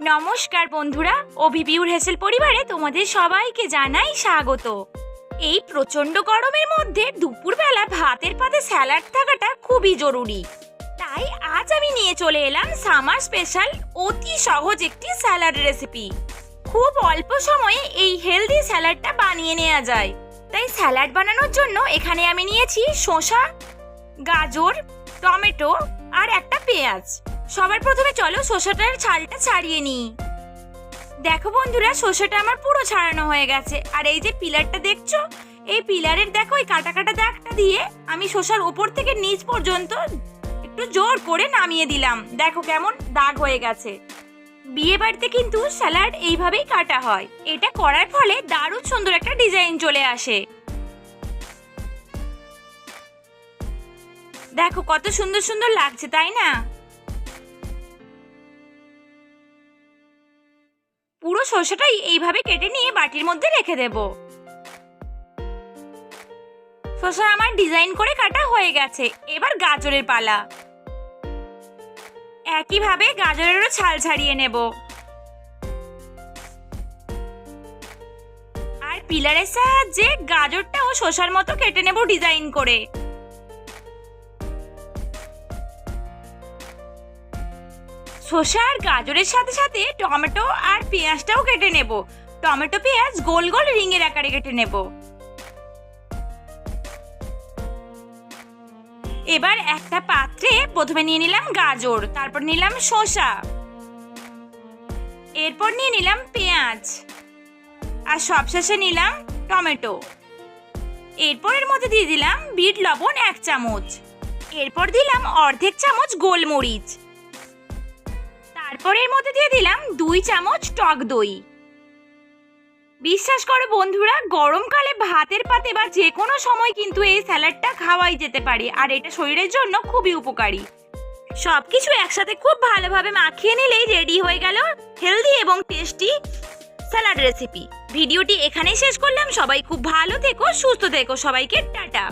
নমস্কার বন্ধুরা, অভিবিউর হেসেল পরিবারে তোমাদের সবাইকে জানাই স্বাগত। এই প্রচণ্ড গরমের মধ্যে দুপুরবেলা ভাতের পাতে স্যালাড থাকাটা খুবই জরুরি। তাই আজ আমি নিয়ে চলে এলাম সামার স্পেশাল অতি সহজ একটি স্যালাড রেসিপি। খুব অল্প সময়ে এই হেলদি স্যালাডটা বানিয়ে নেওয়া যায়। তাই স্যালাড বানানোর জন্য এখানে আমি নিয়েছি শসা, গাজর, টমেটো আর একটা পেঁয়াজ। সবার প্রথমে চলো শসাটার ছালটা ছাড়িয়ে নিই। দেখো বন্ধুরা শসাটা আমার পুরো ছাড়ানো হয়ে গেছে। আর এই যে পিলারটা দেখছ? এই পিলারের দেখো, এই কাটা কাটা দাগটা দিয়ে আমি শসার উপর থেকে নিচ পর্যন্ত একটু জোর করে নামিয়ে দিলাম। দেখো কেমন দাগ হয়ে গেছে। বিয়ে বাড়িতে কিন্তু স্যালাড এইভাবেই কাটা হয়। এটা করার ফলে দারুণ সুন্দর একটা ডিজাইন চলে আসে। দেখো কত সুন্দর সুন্দর লাগছে, তাই না? শসাটাই এইভাবে কেটে নিয়ে বাটির মধ্যে রেখে দেব। শসা আমার ডিজাইন করে কাটা হয়ে গেছে। এবার গাজরের পালা। একইভাবে গাজরেরও ছাল ছাড়িয়ে নেব। আর পিলারের সাহায্যে গাজরটাও শসার মতো কেটে নেব ডিজাইন করে। শসা আর গাজরের সাথে সাথে টমেটো আর পেঁয়াজটাও কেটে নেব। টমেটো, পেঁয়াজ গোল গোল রিংয়ের আকারে কেটে নেব। এবার একটা পাত্রে প্রথমে নিয়ে নিলাম গাজর, তারপর নিলাম শসা। এরপর নিয়ে নিলাম পেঁয়াজ। আর সবশেষে নিলাম টমেটো। এরপর এর মধ্যে দিয়ে দিলাম বিট, লবণ এক চামচ। এরপর দিলাম অর্ধেক চামচ গোলমরিচ। তারপর এর মধ্যে দিয়ে দিলাম দুই চামচ টক দই। বিশ্বাস করো বন্ধুরা, গরমকালে ভাতের পাতে বা যে কোনো সময় কিন্তু এই স্যালাডটা খাওয়াই যেতে পারে, আর এটা শরীরের জন্য খুবই উপকারী। সব কিছু একসাথে খুব ভালোভাবে মাখিয়ে নিলেই রেডি হয়ে গেল হেলদি এবং টেস্টি স্যালাড রেসিপি। ভিডিওটি এখানেই শেষ করলাম, সবাই খুব ভালো থেকো, সুস্থ থেকো, সবাইকে টাটা।